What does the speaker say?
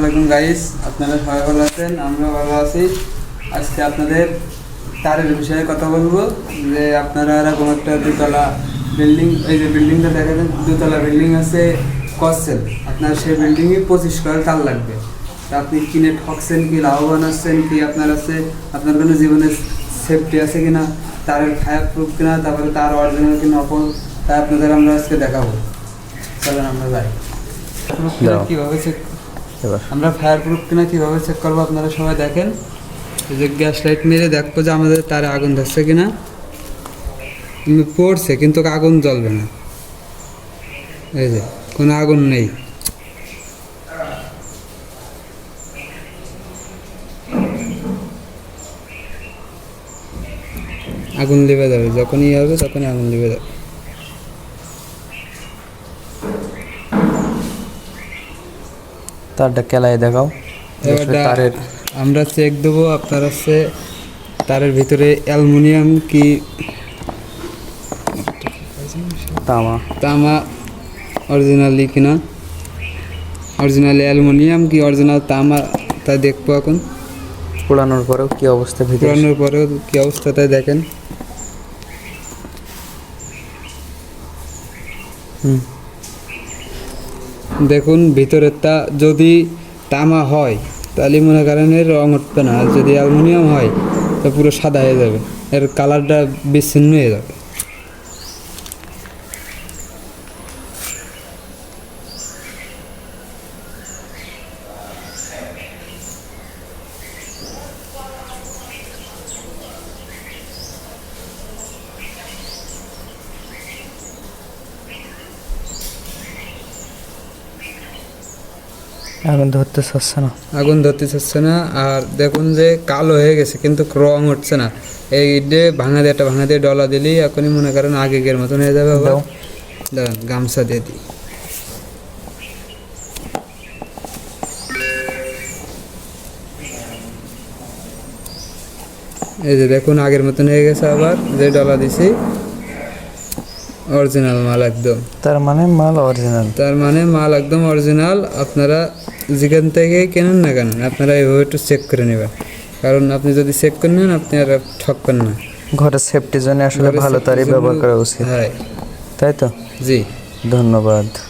আলাইকুম গাইস আপনারা সবাই ভালো আছেন? আমরাও ভালো আছি। আজকে আপনাদের তারের বিষয়ে কথা বলব যে আপনারা এরকম একটা দুতলা বিল্ডিং এই যে বিল্ডিংটা দেখা যান দুতলা বিল্ডিং আছে করছেন আপনার সেই বিল্ডিংয়ে পঁচিশ করে তার লাগবে। তা আপনি কিনে ঠকছেন কি লাভবান আসছেন কি আপনার আছে আপনার কোনো জীবনের সেফটি আছে কিনা তারের ফায়ার প্রুফ কিনা তারপরে তার অরিজিনাল কি নকল তা আপনাদের আমরা আজকে দেখাবো। চলেন আমরা যাই। দাও। চেক এবার। আমরা ফায়ার প্রুফ কিনা কীভাবে চেক করব আপনারা সবাই দেখেন। এই যে গ্যাস লাইট মেরে দেখব যে আমাদের তারে আগুন ধরছে কিনা। পড়ছে, কিন্তু আগুন জ্বলবে না। এই যে, কোনো আগুন নেই। আগুন লিবে যাবে, যখনই হবে তখনই আগুন লিবে যাবে। তারটা কেলায় দেখাও। তারের। আমরা চেক দেবো আপনার হচ্ছে তারের ভিতরে অ্যালুমিনিয়াম কি? তামা। তামা অরিজিনালি কিনা? অরিজিনালি অ্যালুমিনিয়াম কি অরিজিনাল তামা তা দেখব এখন। পোড়ানোর পরেও কি অবস্থা ভিতরে? পুরানোর পরেও কি অবস্থা তাই দেখেন। হুম। দেখুন, ভিতরেরটা যদি তামা হয়, তাহলে মনে করেন এর রং উঠবে না। যদি অ্যালুমিনিয়াম হয়, তো পুরো সাদা হয়ে যাবে। এর কালারটা বিচ্ছিন্ন হয়ে যাবে। এখন ধরতে চাচ্ছে না। আগুন ধরতে চাচ্ছে না আর দেখুন যে কালো হয়ে গেছে কিন্তু রং উঠছে না। এই ডে ভাঙা দিয়ে একটা ভাঙা দিয়ে ডলা দিলেই এখনই মনে করেন আগেকের মতন হয়ে যাবে আবার। দাঁড়ান গামছা দিয়ে দিই এই যে দেখুন আগের মতন হয়ে গেছে আবার যে ডলা দিছি। অরিজিনাল মাল একদম। তার মানে মাল অরিজিনাল তার মানে মাল একদম অরিজিনাল আপনারা যেখান থেকে কেনেন না কেন আপনারা এইভাবে একটু চেক করে নেবেন। কারণ আপনি যদি চেক করে নেন আপনি আর ঠকবেন না। ঘরের সেফটির জন্য আসলে ভালো তারই ব্যবহার করা উচিত। হ্যাঁ। তাই তো? জি। ধন্যবাদ।